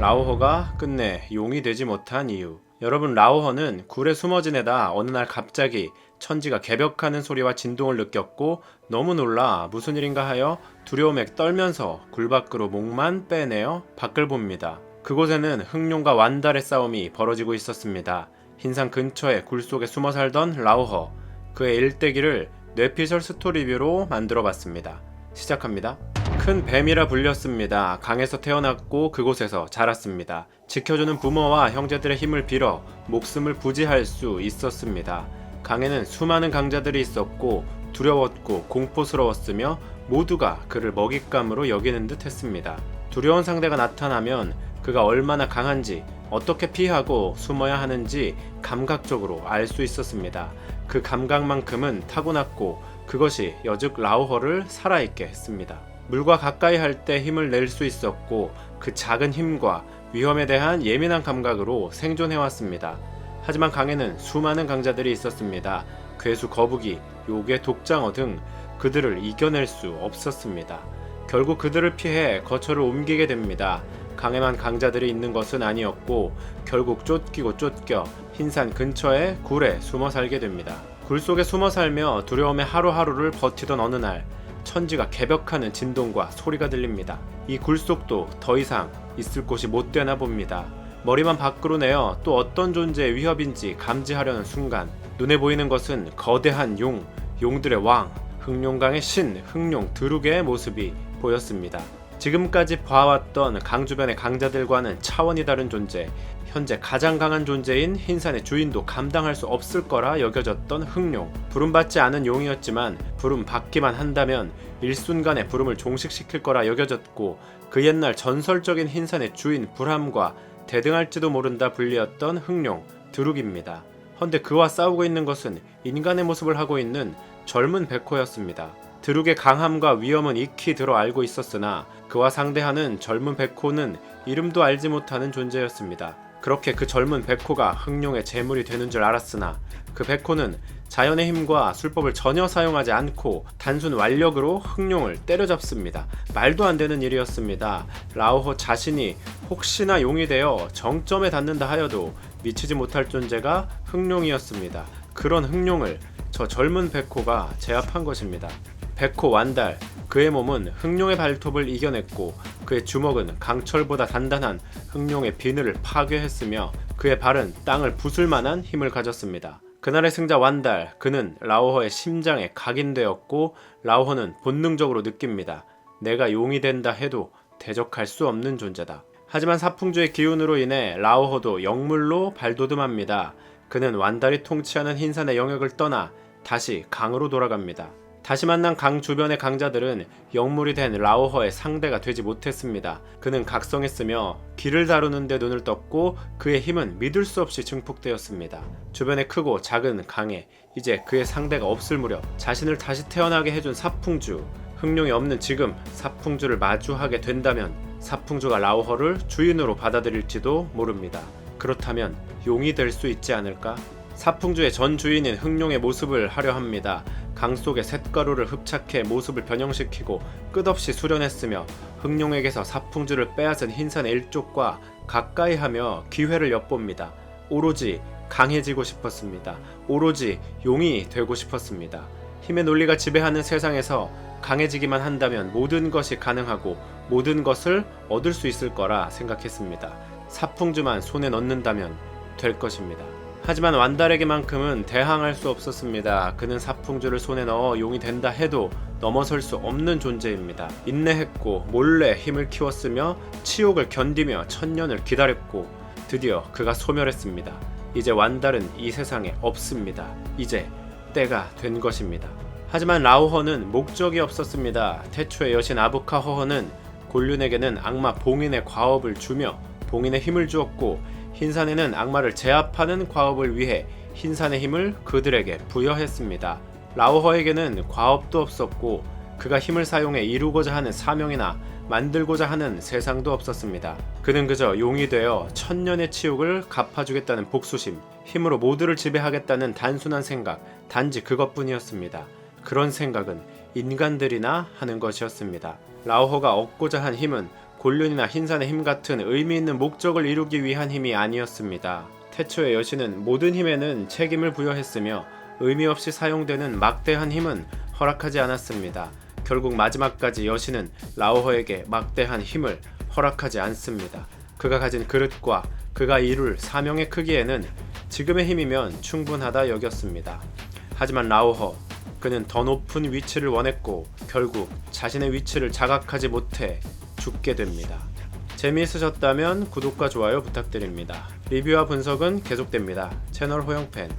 라오허가 끝내 용이 되지 못한 이유. 여러분 라오허는 굴에 숨어 지내다 어느 날 갑자기 천지가 개벽하는 소리와 진동을 느꼈고 너무 놀라 무슨 일인가 하여 두려움에 떨면서 굴 밖으로 목만 빼내어 밖을 봅니다. 그곳에는 흑룡과 완달의 싸움이 벌어지고 있었습니다. 흰산 근처에 굴 속에 숨어 살던 라오허. 그의 일대기를 뇌피셜 스토리뷰로 만들어 봤습니다. 시작합니다. 큰 뱀이라 불렸습니다. 강에서 태어났고 그곳에서 자랐습니다. 지켜주는 부모와 형제들의 힘을 빌어 목숨을 부지할 수 있었습니다. 강에는 수많은 강자들이 있었고 두려웠고 공포스러웠으며 모두가 그를 먹잇감으로 여기는 듯 했습니다. 두려운 상대가 나타나면 그가 얼마나 강한지 어떻게 피하고 숨어야 하는지 감각적으로 알 수 있었습니다. 그 감각만큼은 타고났고 그것이 여즉 라오허를 살아있게 했습니다. 물과 가까이 할 때 힘을 낼 수 있었고 그 작은 힘과 위험에 대한 예민한 감각으로 생존해왔습니다. 하지만 강에는 수많은 강자들이 있었습니다. 괴수 거북이, 요괴 독장어 등 그들을 이겨낼 수 없었습니다. 결국 그들을 피해 거처를 옮기게 됩니다. 강해만 강자들이 있는 것은 아니었고 결국 쫓기고 쫓겨 흰산 근처의 굴에 숨어 살게 됩니다. 굴 속에 숨어 살며 두려움에 하루하루를 버티던 어느 날 천지가 개벽하는 진동과 소리가 들립니다. 이 굴속도 더 이상 있을 곳이 못 되나 봅니다. 머리만 밖으로 내어 또 어떤 존재의 위협인지 감지하려는 순간 눈에 보이는 것은 거대한 용, 용들의 왕, 흑룡강의 신, 흑룡 드루게의 모습이 보였습니다. 지금까지 봐왔던 강 주변의 강자들과는 차원이 다른 존재, 현재 가장 강한 존재인 흰산의 주인도 감당할 수 없을 거라 여겨졌던 흑룡. 부름받지 않은 용이었지만 부름 받기만 한다면 일순간에 부름을 종식시킬 거라 여겨졌고 그 옛날 전설적인 흰산의 주인 불함과 대등할지도 모른다 불리었던 흑룡 드룩입니다. 헌데 그와 싸우고 있는 것은 인간의 모습을 하고 있는 젊은 백호였습니다. 드룩의 강함과 위험은 익히 들어 알고 있었으나 그와 상대하는 젊은 백호는 이름도 알지 못하는 존재였습니다. 그렇게 그 젊은 백호가 흑룡의 제물이 되는 줄 알았으나 그 백호는 자연의 힘과 술법을 전혀 사용하지 않고 단순 완력으로 흑룡을 때려잡습니다. 말도 안 되는 일이었습니다. 라오호 자신이 혹시나 용이 되어 정점에 닿는다 하여도 미치지 못할 존재가 흑룡이었습니다. 그런 흑룡을 저 젊은 백호가 제압한 것입니다. 백호 완달 그의 몸은 흑룡의 발톱을 이겨냈고 그의 주먹은 강철보다 단단한 흑룡의 비늘을 파괴했으며 그의 발은 땅을 부술 만한 힘을 가졌습니다. 그날의 승자 완달 그는 라오허의 심장에 각인되었고 라오허는 본능적으로 느낍니다. 내가 용이 된다 해도 대적할 수 없는 존재다. 하지만 사풍주의 기운으로 인해 라오허도 영물로 발돋움합니다. 그는 완달이 통치하는 흰산의 영역을 떠나 다시 강으로 돌아갑니다. 다시 만난 강 주변의 강자들은 영물이 된 라오허의 상대가 되지 못했습니다. 그는 각성했으며 길을 다루는데 눈을 떴고 그의 힘은 믿을 수 없이 증폭되었습니다. 주변의 크고 작은 강에 이제 그의 상대가 없을 무렵 자신을 다시 태어나게 해준 사풍주 흑룡이 없는 지금 사풍주를 마주하게 된다면 사풍주가 라오허를 주인으로 받아들일지도 모릅니다. 그렇다면 용이 될 수 있지 않을까? 사풍주의 전 주인인 흑룡의 모습을 하려 합니다. 강 속에 쇳가루를 흡착해 모습을 변형시키고 끝없이 수련했으며 흑룡에게서 사풍주를 빼앗은 흰산의 일족과 가까이 하며 기회를 엿봅니다. 오로지 강해지고 싶었습니다. 오로지 용이 되고 싶었습니다. 힘의 논리가 지배하는 세상에서 강해지기만 한다면 모든 것이 가능하고 모든 것을 얻을 수 있을 거라 생각했습니다. 사풍주만 손에 넣는다면 될 것입니다. 하지만 완달에게만큼은 대항할 수 없었습니다. 그는 사풍주를 손에 넣어 용이 된다 해도 넘어설 수 없는 존재입니다. 인내했고 몰래 힘을 키웠으며 치욕을 견디며 천년을 기다렸고 드디어 그가 소멸했습니다. 이제 완달은 이 세상에 없습니다. 이제 때가 된 것입니다. 하지만 라오허는 목적이 없었습니다. 태초의 여신 아부카 허허는 곤륜에게는 악마 봉인의 과업을 주며 봉인의 힘을 주었고 흰산에는 악마를 제압하는 과업을 위해 흰산의 힘을 그들에게 부여했습니다. 라오허에게는 과업도 없었고 그가 힘을 사용해 이루고자 하는 사명이나 만들고자 하는 세상도 없었습니다. 그는 그저 용이 되어 천년의 치욕을 갚아주겠다는 복수심, 힘으로 모두를 지배하겠다는 단순한 생각, 단지 그것뿐이었습니다. 그런 생각은 인간들이나 하는 것이었습니다. 라오허가 얻고자 한 힘은 곤륜이나 흰산의 힘 같은 의미 있는 목적을 이루기 위한 힘이 아니었습니다. 태초의 여신은 모든 힘에는 책임을 부여했으며 의미 없이 사용되는 막대한 힘은 허락하지 않았습니다. 결국 마지막까지 여신은 라오허에게 막대한 힘을 허락하지 않습니다. 그가 가진 그릇과 그가 이룰 사명의 크기에는 지금의 힘이면 충분하다 여겼습니다. 하지만 라오허 그는 더 높은 위치를 원했고 결국 자신의 위치를 자각하지 못해 죽게 됩니다. 재미있으셨다면 구독과 좋아요 부탁드립니다. 리뷰와 분석은 계속됩니다. 채널 호영팬